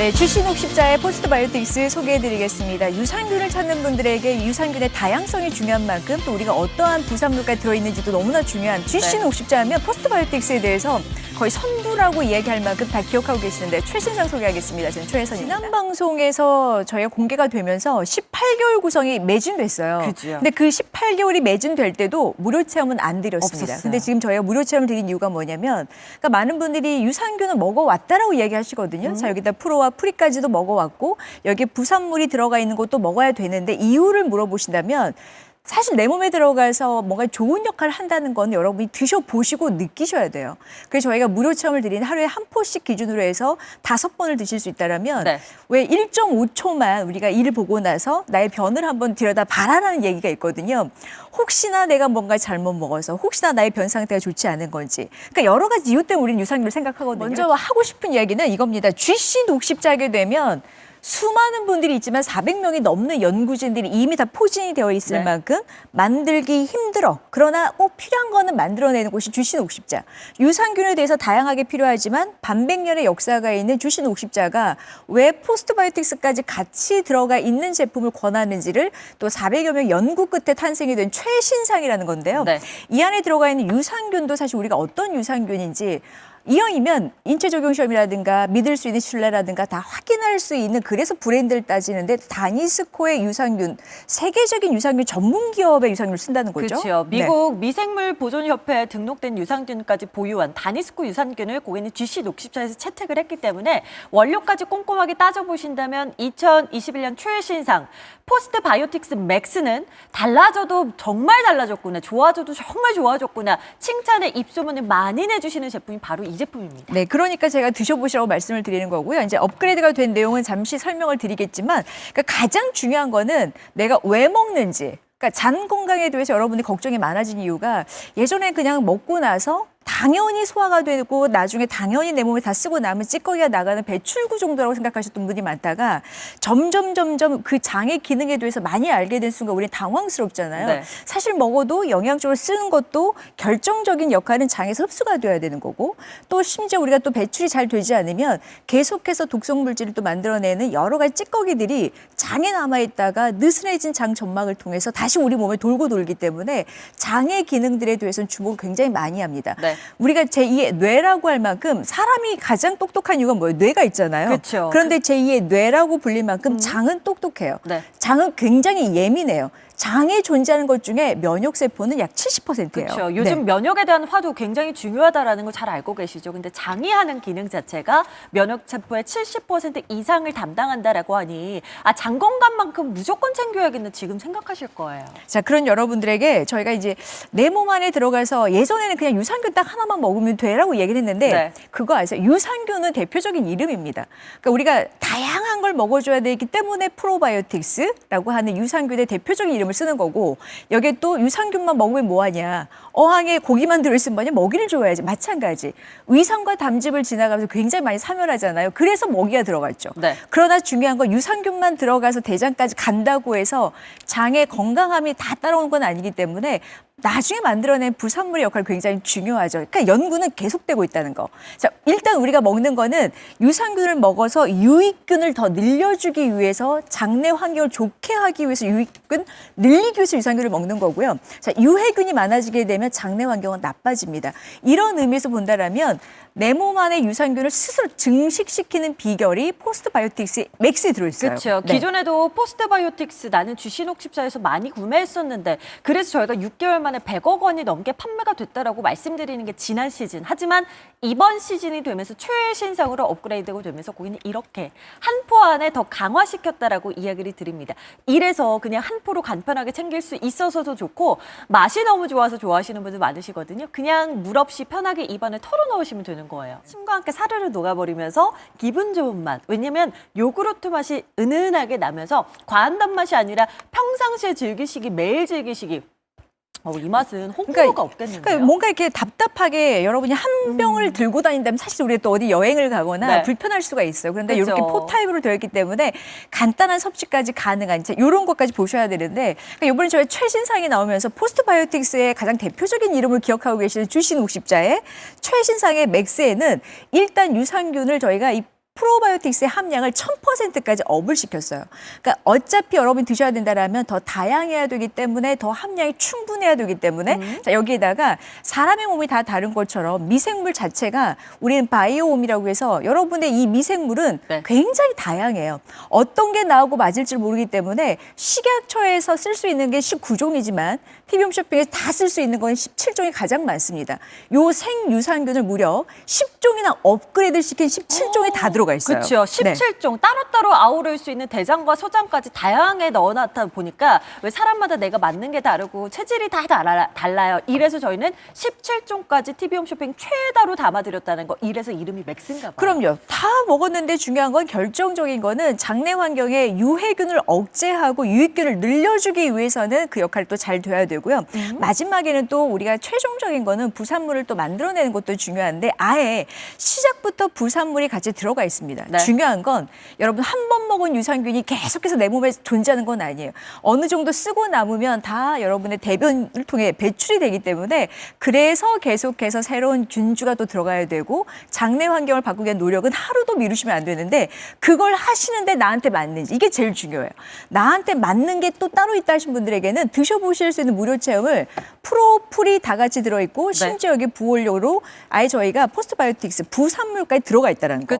네, 주신옥 십자의 포스트바이오틱스 소개해드리겠습니다. 유산균을 찾는 분들에게 유산균의 다양성이 중요한 만큼 또 우리가 어떠한 부산물까지 들어있는지도 너무나 중요한 주신옥 십자하면 포스트바이오틱스에 대해서 거의 선두라고 이야기할 만큼 다 기억하고 계시는데 최신상 소개하겠습니다. 저는 최혜선입니다. 지난 방송에서 저희가 공개가 되면서 18개월 구성이 매진됐어요. 그죠. 근데 그 18개월이 매진될 때도 무료 체험은 안 드렸습니다. 없었어요. 근데 지금 저희가 무료 체험을 드린 이유가 뭐냐면 그러니까 많은 분들이 유산균은 먹어왔다라고 이야기하시거든요. 자 여기다 프로와 프리까지도 먹어왔고 여기에 부산물이 들어가 있는 것도 먹어야 되는데 이유를 물어보신다면 사실 내 몸에 들어가서 뭔가 좋은 역할을 한다는 건 여러분이 드셔보시고 느끼셔야 돼요. 그래서 저희가 무료 체험을 드린 하루에 한 포씩 기준으로 해서 다섯 번을 드실 수 있다라면 네. 왜 1.5초만 우리가 일을 보고 나서 나의 변을 한번 들여다 봐라라는 얘기가 있거든요. 혹시나 내가 뭔가 잘못 먹어서 혹시나 나의 변 상태가 좋지 않은 건지. 그러니까 여러 가지 이유 때문에 우리는 유산균을 생각하거든요. 먼저 하고 싶은 이야기는 이겁니다. GC 녹십자게 되면 수많은 분들이 있지만 400명이 넘는 연구진들이 이미 다 포진이 되어 있을 네. 만큼 만들기 힘들어. 그러나 꼭 필요한 거는 만들어내는 곳이 주신 옥십자. 유산균에 대해서 다양하게 필요하지만 반백년의 역사가 있는 주신 옥십자가 왜 포스트바이오틱스까지 같이 들어가 있는 제품을 권하는지를 또 400여 명 연구 끝에 탄생이 된 최신상이라는 건데요. 네. 이 안에 들어가 있는 유산균도 사실 우리가 어떤 유산균인지 이왕이면 인체 적용 시험이라든가 믿을 수 있는 신뢰라든가 다 확인할 수 있는 그래서 브랜드를 따지는데 다니스코의 유산균 세계적인 유산균 전문 기업의 유산균을 쓴다는 거죠. 그렇죠. 네. 미국 미생물 보존협회에 등록된 유산균까지 보유한 다니스코 유산균을 고객님 GC 녹십자에서 채택을 했기 때문에 원료까지 꼼꼼하게 따져보신다면 2021년 최신상 포스트 바이오틱스 맥스는 달라져도 정말 달라졌구나, 좋아져도 정말 좋아졌구나, 칭찬의 입소문을 많이 내주시는 제품이 바로 이 제품입니다. 네, 그러니까 제가 드셔보시라고 말씀을 드리는 거고요. 이제 업그레이드가 된 내용은 잠시 설명을 드리겠지만, 그러니까 가장 중요한 거는 내가 왜 먹는지. 그러니까 잔 건강에 대해서 여러분들이 걱정이 많아진 이유가 예전에 그냥 먹고 나서 당연히 소화가 되고 나중에 당연히 내 몸에 다 쓰고 남은 찌꺼기가 나가는 배출구 정도라고 생각하셨던 분이 많다가 점점 점점 그 장의 기능에 대해서 많이 알게 된 순간 우리 당황스럽잖아요. 네. 사실 먹어도 영양적으로 쓰는 것도 결정적인 역할은 장에서 흡수가 돼야 되는 거고 또 심지어 우리가 또 배출이 잘 되지 않으면 계속해서 독성 물질을 또 만들어내는 여러 가지 찌꺼기들이 장에 남아 있다가 느슨해진 장 점막을 통해서 다시 우리 몸에 돌고 돌기 때문에 장의 기능들에 대해서는 주목을 굉장히 많이 합니다. 네. 우리가 제2의 뇌라고 할 만큼 사람이 가장 똑똑한 이유가 뭐예요? 뇌가 있잖아요. 그쵸. 그런데 제2의 뇌라고 불릴 만큼 장은 똑똑해요. 네. 장은 굉장히 예민해요. 장에 존재하는 것 중에 면역 세포는 약 70%예요. 그렇죠. 요즘 면역에 대한 화두 굉장히 중요하다라는 거잘 알고 계시죠. 근데 장이 하는 기능 자체가 면역 세포의 70% 이상을 담당한다라고 하니 아, 장 건강만큼 무조건 챙겨야겠네 지금 생각하실 거예요. 자, 그런 여러분들에게 저희가 이제 내 몸 안에 들어가서 예전에는 그냥 유산균 딱 하나만 먹으면 돼라고 얘기를 했는데 네. 그거 아세요? 유산균은 대표적인 이름입니다. 그러니까 우리가 다양한 걸 먹어줘야 되기 때문에 프로바이오틱스라고 하는 유산균의 대표적인 이름 을 쓰는 거고 여기에 또 유산균만 먹으면 뭐하냐? 어항에 고기만 들어있으면 뭐냐? 먹이를 줘야지. 마찬가지. 위산과 담즙을 지나가면서 굉장히 많이 사멸하잖아요. 그래서 먹이가 들어갔죠. 네. 그러나 중요한 건 유산균만 들어가서 대장까지 간다고 해서 장의 건강함이 다 따라오는 건 아니기 때문에 나중에 만들어낸 부산물의 역할이 굉장히 중요하죠. 그러니까 연구는 계속되고 있다는 거. 자, 일단 우리가 먹는 거는 유산균을 먹어서 유익균을 더 늘려주기 위해서 장내 환경을 좋게 하기 위해서 유익균 늘리기 위해서 유산균을 먹는 거고요. 자, 유해균이 많아지게 되면 장내 환경은 나빠집니다. 이런 의미에서 본다라면 내 몸 안에 유산균을 스스로 증식시키는 비결이 포스트바이오틱스 맥스에 들어있어요. 그렇죠. 네. 기존에도 포스트바이오틱스 나는 주신옥 십사에서 많이 구매했었는데 그래서 저희가 6개월 만에 100억 원이 넘게 판매가 됐다라고 말씀드리는 게 지난 시즌. 하지만 이번 시즌이 되면서 최신상으로 업그레이드가 되면서 고객님 이렇게 한 포 안에 더 강화시켰다라고 이야기를 드립니다. 이래서 그냥 한 포로 간편하게 챙길 수 있어서도 좋고 맛이 너무 좋아서 좋아하시는 분들 많으시거든요. 그냥 물 없이 편하게 입안에 털어 넣으시면 되는 거예요. 침과 함께 사르르 녹아버리면서 기분 좋은 맛. 왜냐면 요구르트 맛이 은은하게 나면서 과한 단맛이 아니라 평상시에 즐기시기 매일 즐기시기 어, 이 맛은 홍보가 없겠는데요. 그러니까 뭔가 이렇게 답답하게 여러분이 한 병을 들고 다닌다면 사실 우리가 또 어디 여행을 가거나 네. 불편할 수가 있어요. 그런데 그죠. 이렇게 포 타입으로 되어 있기 때문에 간단한 섭취까지 가능한 이제 이런 것까지 보셔야 되는데 그러니까 이번에 저희 최신상이 나오면서 포스트바이오틱스의 가장 대표적인 이름을 기억하고 계시는 주신 60자의 최신상의 맥스에는 일단 유산균을 저희가 이 프로바이오틱스의 함량을 1000%까지 업을 시켰어요. 그러니까 어차피 여러분이 드셔야 된다라면 더 다양해야 되기 때문에 더 함량이 충분해야 되기 때문에 음. 자, 여기에다가 사람의 몸이 다 다른 것처럼 미생물 자체가 우리는 바이오옴이라고 해서 여러분의 이 미생물은 네. 굉장히 다양해요. 어떤 게 나오고 맞을지 모르기 때문에 식약처에서 쓸 수 있는 게 19종이지만 TV홈 쇼핑에서 다 쓸 수 있는 건 17종이 가장 많습니다. 요 생유산균을 무려 10종이나 업그레이드 시킨 17종이 다 들어가 있어요. 그렇죠. 네. 17종 따로따로 아우를 수 있는 대장과 소장까지 다양하게 넣어놨다 보니까 왜 사람마다 내가 맞는 게 다르고 체질이 다 달라, 달라 요. 이래서 저희는 17종까지 TV홈 쇼핑 최다로 담아드렸다는 거. 이래서 이름이 맥스인가 봐요. 그럼요. 다 먹었는데 중요한 건 결정적인 거는 장내 환경에 유해균을 억제하고 유익균을 늘려주기 위해서는 그 역할이 또 잘 돼야 되고요. 음. 마지막에는 또 우리가 최종적인 거는 부산물을 또 만들어내는 것도 중요한데 아예 시작부터 부산물이 같이 들어가 있습니다. 네. 중요한 건 여러분 한 번 먹은 유산균이 계속해서 내 몸에 존재하는 건 아니에요. 어느 정도 쓰고 남으면 다 여러분의 대변을 통해 배출이 되기 때문에 그래서 계속해서 새로운 균주가 또 들어가야 되고 장내 환경을 바꾸기 위한 노력은 하루도 미루시면 안 되는데 그걸 하시는데 나한테 맞는지 이게 제일 중요해요. 나한테 맞는 게 또 따로 있다 하신 분들에게는 드셔보실 수 있는 무료 체험을 프로풀이 다 같이 들어있고 심지어 여기 부원료로 아예 저희가 포스트바이오틱스 부산물까지 들어가 있다는 거.